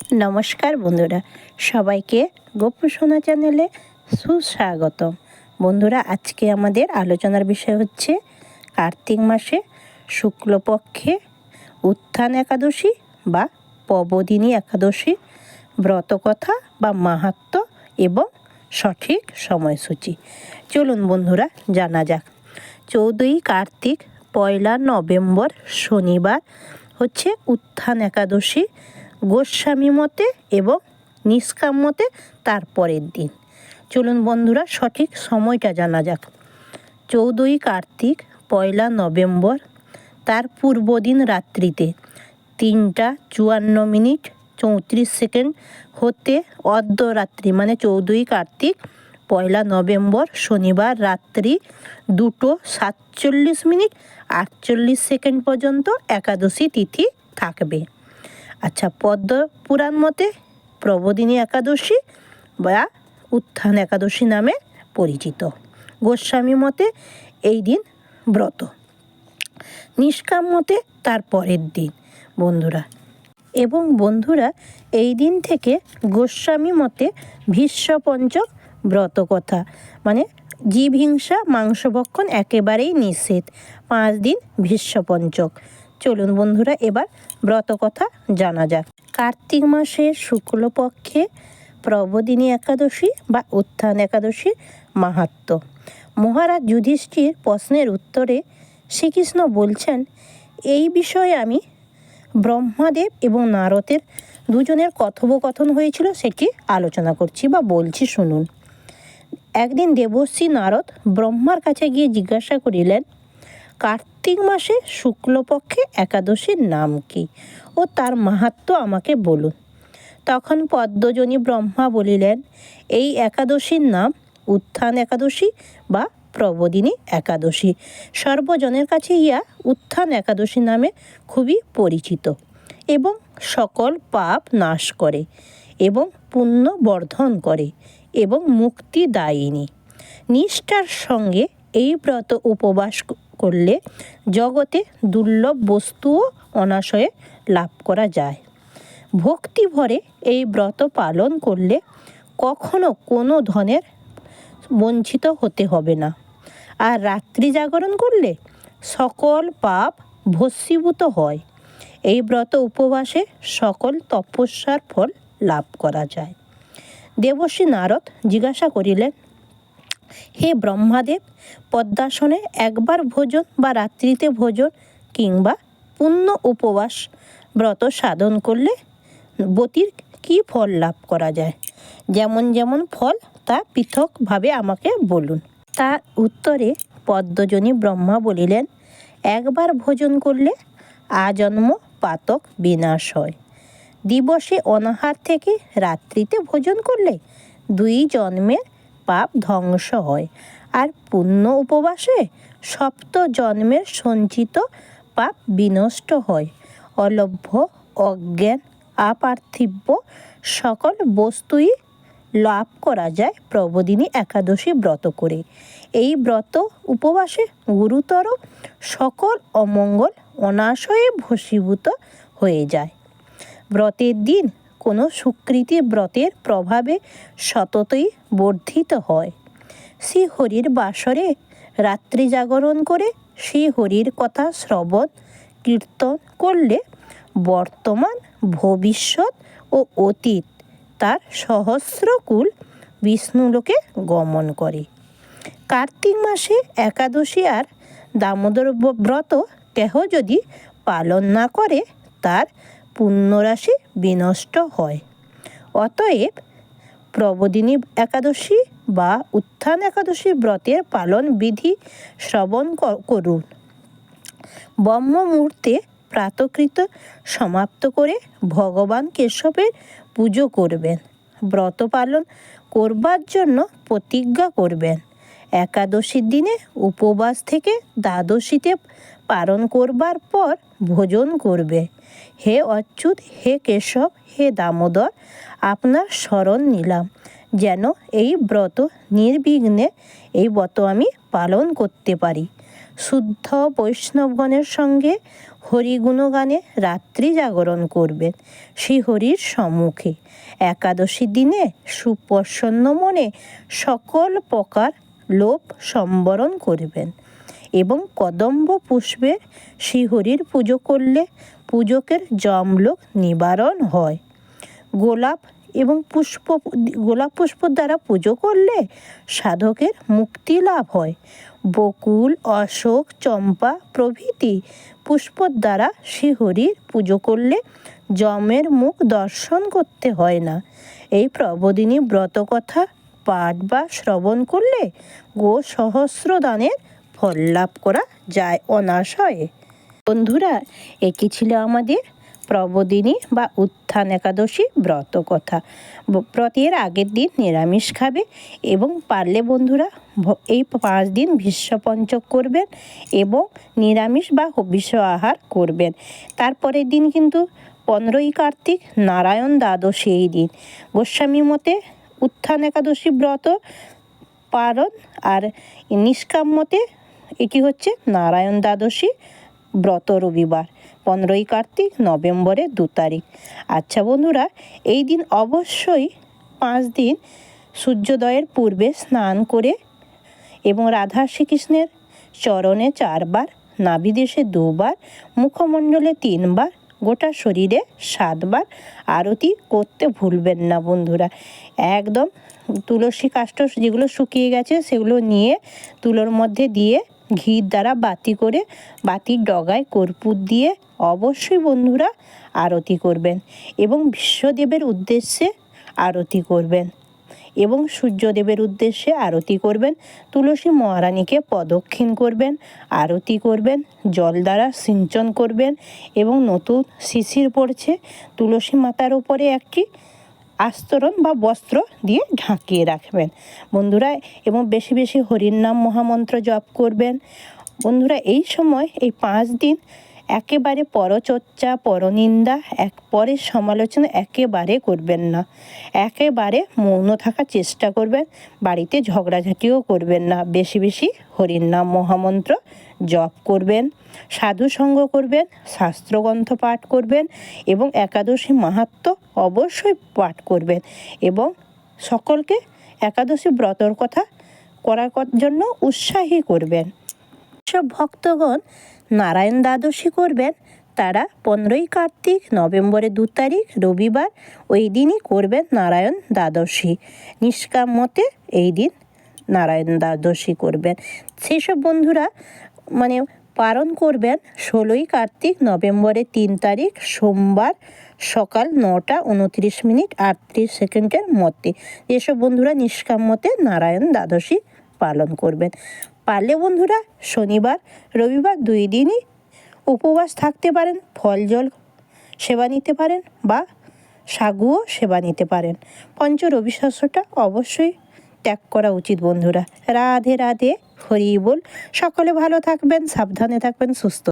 নমস্কার বন্ধুরা, সবাইকে গোপসোনা চ্যানেলে সুস্বাগত বন্ধুরা, আজকে আমাদের আলোচনার বিষয় হচ্ছে কার্তিক মাসে শুক্লপক্ষে উত্থান একাদশী বা পবদিনী একাদশী, ব্রতকথা বা মাহাত্ম্য এবং সঠিক সময়সূচি। চলুন বন্ধুরা, জানা যাক। চৌদ্দই কার্তিক, পয়লা নভেম্বর শনিবার হচ্ছে উত্থান একাদশী গোস্বামী মতে এবং নিষ্কাম মতে তার পরের দিন। চলুন বন্ধুরা, সঠিক সময়টা জানা যাক। চৌদ্দই কার্তিক, পয়লা নভেম্বর, তার পূর্বদিন রাত্রিতে তিনটা চুয়ান্ন মিনিট চৌত্রিশ সেকেন্ড হতে অর্ধরাত্রি মানে চৌদ্দই কার্তিক, পয়লা নভেম্বর, শনিবার রাত্রি দুটো সাতচল্লিশ মিনিট আটচল্লিশ সেকেন্ড পর্যন্ত একাদশী তিথি থাকবে। আচ্ছা পদ্ম পুরাণ মতে প্রবোদিনী একাদশী বা উত্থান একাদশী নামে পরিচিত। গোস্বামী মতে এই দিন ব্রত। নিষ্কাম মতে তার পরের দিন, বন্ধুরা। এবং বন্ধুরা, এই দিন থেকে গোস্বামী মতে ভীষ্ম পঞ্চক ব্রত কথা। মানে জীব হিংসা মাংসভক্ষণ একেবারেই নিষেধ। পাঁচ দিন ভীষ্ম পঞ্চক চলুন বন্ধুরা, এবার ব্রত কথা জানা যাক। কার্তিক মাসের শুক্লপক্ষে প্রবোদিনী একাদশী বা উত্থান একাদশী মাহাত্ম। মহারাজ যুধিষ্ঠির প্রশ্নের উত্তরে শ্রীকৃষ্ণ বলছেন, এই বিষয়ে আমি ব্রহ্মাদেব এবং নারদের দুজনের কথোপকথন হয়েছিল সেটি আলোচনা করছি বা বলছি, শুনুন। একদিন দেবশ্রী নারদ ব্রহ্মার কাছে গিয়ে জিজ্ঞাসা করিলেন, কার্তিক মাসে শুক্লপক্ষে একাদশীর নাম কি? ও তার মাহাত্ম আমাকে বলুন। তখন পদ্মজনী ব্রহ্মা বলিলেন, এই একাদশীর নাম উত্থান একাদশী বা প্রবোদিনী একাদশী। সর্বজনের কাছে ইয়া উত্থান একাদশী নামে খুবই পরিচিত এবং সকল পাপ নাশ করে এবং পুণ্য বর্ধন করে এবং মুক্তি দায়িনী। নিষ্ঠার সঙ্গে এই ব্রত উপবাস করলে জগতে দুর্লভ বস্তুও অনাশয়ে লাভ করা যায়। ভক্তি ভরে এই ব্রত পালন করলে কখনো কোনো ধনের বঞ্চিত হতে হবে না। আর রাত্রি জাগরণ করলে সকল পাপ ভস্মীভূত হয়। এই ব্রত উপবাসে সকল তপস্যার ফল লাভ করা যায়। দেবশ্রী নারদ জিজ্ঞাসা করিলেন হে ব্রহ্মাদেব, পদ্মাসনে একবার ভোজন বা রাত্রিতে ভোজন কিংবা পূর্ণ উপবাস ব্রত সাধন করলে বতির কি ফল লাভ করা যায়? যেমন যেমন ফল, তা পৃথকভাবে আমাকে বলুন। তার উত্তরে পদ্মজনী ব্রহ্মা বলিলেন, একবার ভোজন করলে আজন্ম পাতক বিনাশ হয়। দিবসে অনাহার থেকে রাত্রিতে ভোজন করলে দুই জন্মের পাপ ধ্বংস হয়। আর পুণ্য উপবাসে সপ্ত জন্মের সঞ্চিত পাপ বিনষ্ট হয়। অলভ্য, অজ্ঞান, আপার্থিব্য সকল বস্তুই লাভ করা যায় প্রবোদিনী একাদশী ব্রত করে। এই ব্রত উপবাসে গুরুতর সকল অমঙ্গল অনাশয়ে ভসীভূত হয়ে যায়। ব্রতের দিন কোনো সুকৃতি ব্রতের প্রভাবে সততই বর্ধিত হয়। শ্রী হরির বাসরে রাত্রি জাগরণ করে শ্রী হরির কথা শ্রবণ, কীর্তন করলে বর্তমান, ভবিষ্যৎ ও অতীত তার সহস্রকুল বিষ্ণুলোকে গমন করে। কার্তিক মাসে একাদশী আর দামোদর ব্রত কেহ যদি পালন না করে, তার পুণ্যরাশি বিনষ্ট হয়। অতএব প্রবোদিনী একাদশী বা উত্থান একাদশী ব্রতের পালন বিধি শ্রবণ করুন। ব্রহ্ম মুহূর্তে প্রাতকৃত সমাপ্ত করে ভগবান কেশবের পুজো করবেন। ব্রত পালন করবার জন্য প্রতিজ্ঞা করবেন। একাদশীর দিনে উপবাস থেকে দ্বাদশীতে পালন করবার পর ভোজন করবে। হে অচ্যুত, হে কেশব, হে দামোদর, আপনার স্মরণ নিলাম। যেন এই ব্রত নির্বিঘ্নে এই ব্রত আমি পালন করতে পারি। শুদ্ধ বৈষ্ণবগণের সঙ্গে হরিগুণগানে রাত্রি জাগরণ করবেন শ্রী হরির সম্মুখে। একাদশী দিনে সুপ্রসন্ন মনে সকল প্রকার লোভ সম্বরণ করবেন এবং কদম্ব পুষ্পের শ্রীহরির পুজো করলে পূজকের জমলোক নিবারণ হয়। গোলাপ এবং পুষ্প, গোলাপ পুষ্প দ্বারা পুজো করলে সাধকের মুক্তি লাভ হয়। বকুল, অশোক, চম্পা প্রভৃতি পুষ্পর দ্বারা শ্রীহরির পুজো করলে যমের মুখ দর্শন করতে হয় না। এই প্রবোদিনী ব্রত কথা পাঠ বা শ্রবণ করলে গো সহস্র দানের ফল লাভ করা যায় অনাশয়ে। বন্ধুরা এটি ছিল আমাদের প্রবদিনী বা উত্থান একাদশী ব্রত কথা। ব্রতের আগের দিন নিরামিষ খাবে এবং পারলে বন্ধুরা এই পাঁচ দিন ভীষ্ম পঞ্চক করবেন এবং নিরামিষ বা হবিষ্য আহার করবেন। তারপরের দিন কিন্তু পনেরোই কার্তিক নারায়ণ দ্বাদশী এই দিন। গোস্বামী মতে উত্থান একাদশী ব্রত পালন আর নিষ্কাম মতে এটি হচ্ছে নারায়ণ দ্বাদশী ব্রত রবিবার, পনেরোই কার্তিক নভেম্বরের দু তারিখ। আচ্ছা বন্ধুরা, এই দিন অবশ্যই পাঁচ দিন সূর্যোদয়ের পূর্বে স্নান করে এবং রাধা শ্রীকৃষ্ণের চরণে চারবার, নাভিদেশে দুবার, মুখমণ্ডলে তিনবার, গোটা শরীরে সাতবার আরতি করতে ভুলবেন না বন্ধুরা। একদম তুলসী কাষ্ঠ যেগুলো শুকিয়ে গেছে সেগুলো নিয়ে তুলোর মধ্যে দিয়ে ঘির দ্বারা বাতি করে বাতির ডগায় কর্পূর দিয়ে অবশ্যই বন্ধুরা আরতি করবেন এবং বিশ্বদেবের উদ্দেশ্যে আরতি করবেন এবং সূর্যদেবের উদ্দেশ্যে আরতি করবেন, তুলসী মহারানীকে প্রদক্ষিণ করবেন, আরতি করবেন, জল দ্বারা সিঞ্চন করবেন এবং নতুন শিশির পড়ছে, তুলসী মাতার উপরে একটি আস্তরণ বা বস্ত্র দিয়ে ঢাকিয়ে রাখবেন। বন্ধুরা, এবং বেশি বেশি হরির নাম মহামন্ত্র জপ করবেন। বন্ধুরা, এই সময়, এই পাঁচ দিন একেবারে পরচর্চা, পরনিন্দা, এক পরের সমালোচনা একেবারে করবেন না। একেবারে মৌন থাকার চেষ্টা করবেন, বাড়িতে ঝগড়াঝাটিও করবেন না। বেশি বেশি হরির নাম মহামন্ত্র জপ করবেন, সাধু সঙ্গ করবেন, শাস্ত্রগ্রন্থ পাঠ করবেন এবং একাদশী মাহাত্ম অবশ্যই পাঠ করবেন এবং সকলকে একাদশী ব্রতর কথা করার জন্য উৎসাহী করবেন। সব ভক্তগণ নারায়ণ দ্বাদশী করবেন। তারা পনেরোই কার্তিক, নভেম্বরের দু তারিখ, রবিবার ওই দিনই করবেন নারায়ণ দ্বাদশী। নিষ্কাম মতে এই দিন নারায়ণ দ্বাদশী করবেন। সেসব বন্ধুরা মানে পালন করবেন ষোলোই কার্তিক, নভেম্বরের তিন তারিখ, সোমবার সকাল নটা উনত্রিশ মিনিট আটত্রিশ সেকেন্ডের মধ্যে। যেসব বন্ধুরা নিষ্কাম মতে নারায়ণ দ্বাদশী পালন করবেন। পারলে বন্ধুরা শনিবার, রবিবার দুই দিনই উপবাস থাকতে পারেন, ফল জল সেবা নিতে পারেন বা সাগুও সেবা নিতে পারেন। পঞ্চ রবি শস্যটা অবশ্যই ত্যাগ করা উচিত বন্ধুরা। রাধে রাধে, হরি বল। সকলে ভালো থাকবেন, সাবধানে থাকবেন, সুস্থ